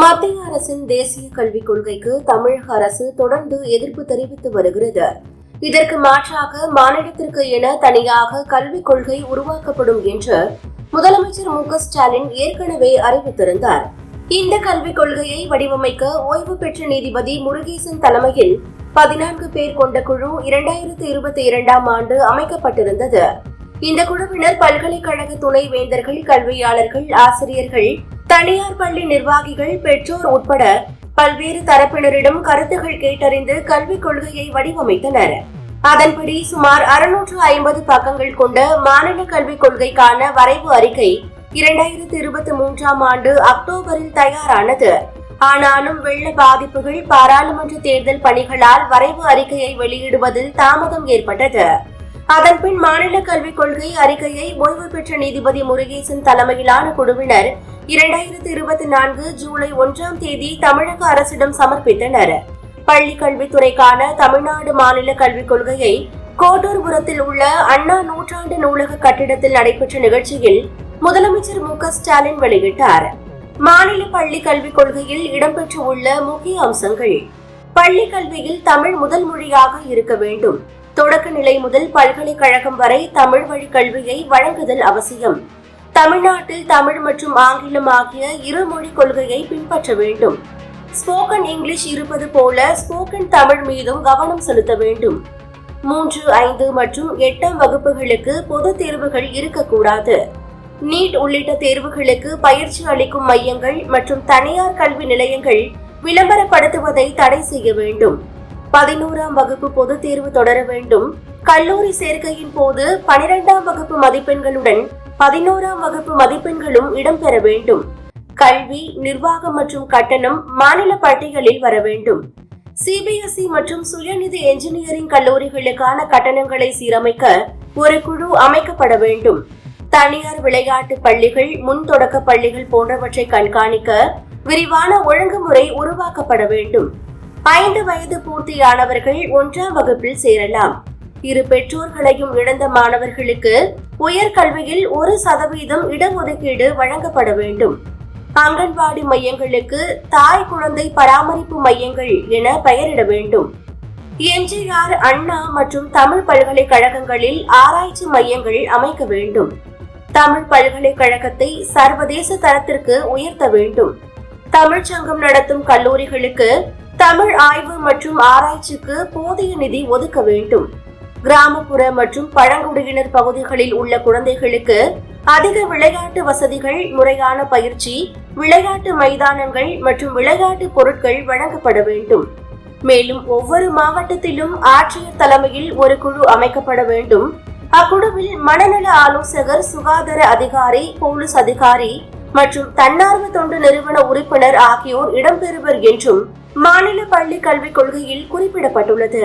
மத்திய அரசின் தேசிய கல்விக் கொள்கைக்கு தமிழக அரசு தொடர்ந்து எதிர்ப்பு தெரிவித்து வருகிறது. இதற்கு மாற்றாக மாநிலத்திற்கு என தனியாக கல்விக் கொள்கை உருவாக்கப்படும் என்று முதலமைச்சர் மு க ஸ்டாலின் ஏற்கனவே அறிவித்திருந்தார். இந்த கல்விக் கொள்கையை வடிவமைக்க ஓய்வு பெற்ற நீதிபதி முருகேசன் தலைமையில் பதினான்கு பேர் கொண்ட குழு இரண்டாயிரத்து இருபத்தி இரண்டாம் ஆண்டு அமைக்கப்பட்டிருந்தது. இந்த குழுவினர் பல்கலைக்கழக துணை வேந்தர்கள் கல்வியாளர்கள் ஆசிரியர்கள் தனியார் பள்ளி நிர்வாகிகள் பெற்றோர் உட்பட பல்வேறு தரப்பினரிடம் கருத்துகள் கேட்டறிந்து கல்விக் கொள்கையை வடிவமைத்தனர். அதன்படி சுமார் அறுநூற்று ஐம்பது பக்கங்கள் கொண்ட மாநில கல்விக் கொள்கைக்கான வரைவு அறிக்கை இரண்டாயிரத்தி இருபத்தி மூன்றாம் ஆண்டு அக்டோபரில் தயாரானது. ஆனாலும் வெள்ள பாதிப்புகள் பாராளுமன்ற தேர்தல் பணிகளால் வரைவு அறிக்கையை வெளியிடுவதில் தாமதம் ஏற்பட்டது. அதன்பின் மாநில கல்விக் கொள்கை அறிக்கையை ஓய்வு பெற்ற நீதிபதி முருகேசன் தலைமையிலான குழுவினர் இரண்டாயிரத்தி இருபத்தி நான்கு ஜூலை ஒன்றாம் தேதி தமிழக அரசிடம் சமர்ப்பித்தனர். பள்ளி கல்வித்துறைக்கான தமிழ்நாடு மாநில கல்விக் கொள்கையை கோட்டூர்புரத்தில் உள்ள அண்ணா நூற்றாண்டு நூலக கட்டிடத்தில் நடைபெற்ற நிகழ்ச்சியில் முதலமைச்சர் மு க ஸ்டாலின் வெளியிட்டார். மாநில பள்ளி கல்விக் கொள்கையில் இடம்பெற்றுள்ள முக்கிய அம்சங்கள். பள்ளி கல்வியில் தமிழ் முதல் மொழியாக இருக்க வேண்டும். தொடக்க நிலை முதல் பல்கலைக்கழகம் வரை தமிழ் வழி கல்வியை வழங்குதல் அவசியம். தமிழ்நாட்டில் தமிழ் மற்றும் ஆங்கிலம் ஆகிய இரு மொழி கொள்கையை பின்பற்ற வேண்டும். ஸ்போக்கன் இங்கிலீஷ் இருப்பது போல ஸ்போக்கன் தமிழ் மீதும் கவனம் செலுத்த வேண்டும். மூன்று ஐந்து மற்றும் எட்டாம் வகுப்புகளுக்கு பொது தேர்வுகள் இருக்கக்கூடாது. நீட் உள்ளிட்ட தேர்வுகளுக்கு பயிற்சி அளிக்கும் மையங்கள் மற்றும் தனியார் கல்வி நிலையங்கள் விளம்பரப்படுத்துவதை தடை செய்ய வேண்டும். பதினோராம் வகுப்பு பொதுத் தேர்வு தொடர வேண்டும். கல்லூரி சேர்க்கையின் போது பனிரெண்டாம் வகுப்பு மதிப்பெண்களுடன் பதினோராம் வகுப்பு மதிப்பெண்களும் இடம்பெற வேண்டும். கல்வி நிர்வாகம் மற்றும் கட்டணம் மாநில பட்டியலில் வர வேண்டும். சிபிஎஸ்இ மற்றும் சுயநிதி என்ஜினியரிங் கல்லூரிகளுக்கான கட்டணங்களை சீரமைக்க ஒரு குழு அமைக்கப்பட வேண்டும். தனியார் விளையாட்டு பள்ளிகள் முன் தொடக்க பள்ளிகள் போன்றவற்றை கண்காணிக்க விரிவான ஒழுங்குமுறை உருவாக்கப்பட வேண்டும். ஐந்து வயது பூர்த்தியானவர்கள் ஒன்றாம் வகுப்பில் சேரலாம். இரு பெற்றோர்களையும் இழந்த மாணவர்களுக்கு உயர்கல்வியில் ஒரு சதவீதம் இடஒதுக்கீடு வழங்கப்பட வேண்டும். அங்கன்வாடி மையங்களுக்கு தாய் குழந்தை பராமரிப்பு மையங்கள் என பெயரிட வேண்டும். எம்ஜிஆர் அண்ணா மற்றும் தமிழ் பல்கலைக்கழகங்களில் ஆராய்ச்சி மையங்கள் அமைக்க வேண்டும். தமிழ் பல்கலைக்கழகத்தை சர்வதேச தரத்திற்கு உயர்த்த வேண்டும். தமிழ்ச்சங்கம் நடத்தும் கல்லூரிகளுக்கு தமிழ் ஆய்வு மற்றும் ஆராய்ச்சிக்கு போதிய நிதி ஒதுக்க வேண்டும். கிராமப்புற மற்றும் பழங்குடியினர் பகுதிகளில் உள்ள குழந்தைகளுக்கு அதிக விளையாட்டு வசதிகள் முறையான பயிற்சி விளையாட்டு மைதானங்கள் மற்றும் விளையாட்டு பொருட்கள் வழங்கப்பட வேண்டும். மேலும் ஒவ்வொரு மாவட்டத்திலும் ஆட்சியர் தலைமையில் ஒரு குழு அமைக்கப்பட வேண்டும். அக்குழுவில் மனநல ஆலோசகர் சுகாதார அதிகாரி போலீஸ் அதிகாரி மற்றும் தன்னார்வ தொண்டு நிறுவன உறுப்பினர் ஆகியோர் இடம்பெறுவர் என்றும் மாநில பள்ளி கல்விக் கொள்கையில் குறிப்பிடப்பட்டுள்ளது.